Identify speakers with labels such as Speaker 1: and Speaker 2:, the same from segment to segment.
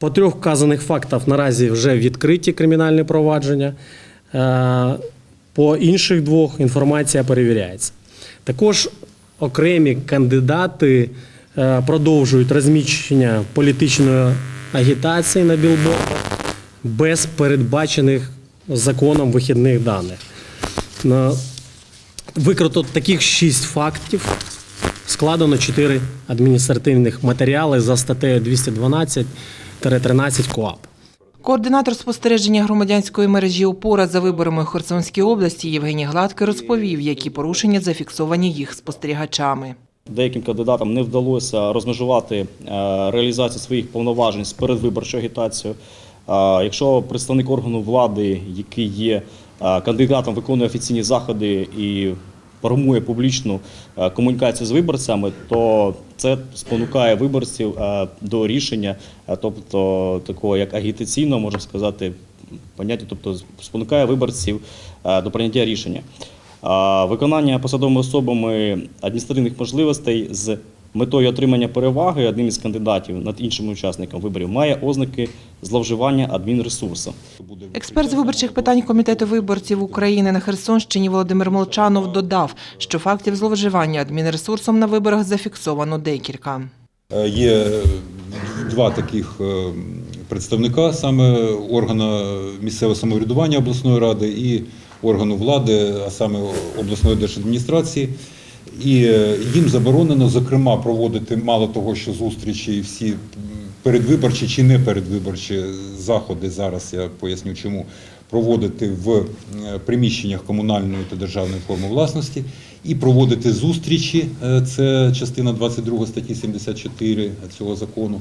Speaker 1: По трьох вказаних фактах наразі вже відкриті кримінальні провадження. Е, По інших двох інформація перевіряється. Також окремі кандидати е, продовжують розміщення політичної агітації на білбордах без передбачених законом вихідних даних. Викрито таких шість фактів. Складено 4 адміністративних матеріали за статтею 212-13 КОАП.
Speaker 2: Координатор спостереження громадянської мережі «Опора» за виборами Херсонській області Євгеній Гладкий розповів, які порушення зафіксовані їх спостерігачами.
Speaker 3: Деяким кандидатам не вдалося розмежувати е, реалізацію своїх повноважень з передвиборчою агітацією. Е, Якщо представник органу влади, який є е, кандидатом, виконує офіційні заходи і формує публічну е, комунікацію з виборцями, то це спонукає виборців е, до рішення, е, тобто такого як агітаційного, можна сказати, поняття, тобто спонукає виборців до прийняття рішення. Виконання посадовими особами адміністративних можливостей з метою отримання переваги одним із кандидатів над іншим учасником виборів має ознаки зловживання адмінресурсу.
Speaker 2: Експерт з виборчих питань Комітету виборців України на Херсонщині Володимир Молчанов додав, що фактів зловживання адмінресурсом на виборах зафіксовано декілька.
Speaker 4: Е, Є два таких е, представника саме органу місцевого самоврядування обласної ради і органу влади, а саме обласної держадміністрації. І е, їм заборонено, зокрема, проводити мало того, що зустрічі і всі передвиборчі чи не передвиборчі заходи. Зараз я поясню, чому проводити в е, приміщеннях комунальної та державної форми власності і проводити зустрічі. е, Це частина 22 статті 74 цього закону.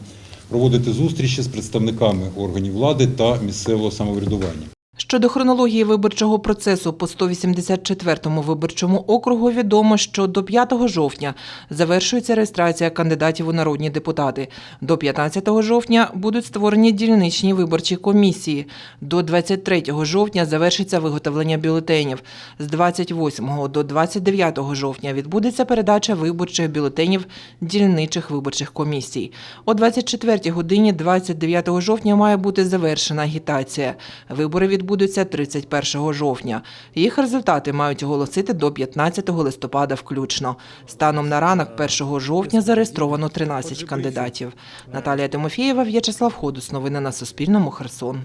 Speaker 4: Проводити зустрічі з представниками органів влади та місцевого самоврядування.
Speaker 2: Щодо хронології виборчого процесу по 184-му виборчому округу відомо, що до 5 жовтня завершується реєстрація кандидатів у народні депутати. До 15 жовтня будуть створені дільничні виборчі комісії. До 23 жовтня завершиться виготовлення бюлетенів. З 28 до 29 жовтня відбудеться передача виборчих бюлетенів дільничих виборчих комісій. О 24 годині 29 жовтня має бути завершена агітація. Вибори відбудуться 31 жовтня. Їх результати мають оголосити до 15 листопада включно. Станом на ранок 1 жовтня зареєстровано 13 кандидатів. Наталія Тимофєєва, В'ячеслав Ходус. Новини на Суспільному. Херсон.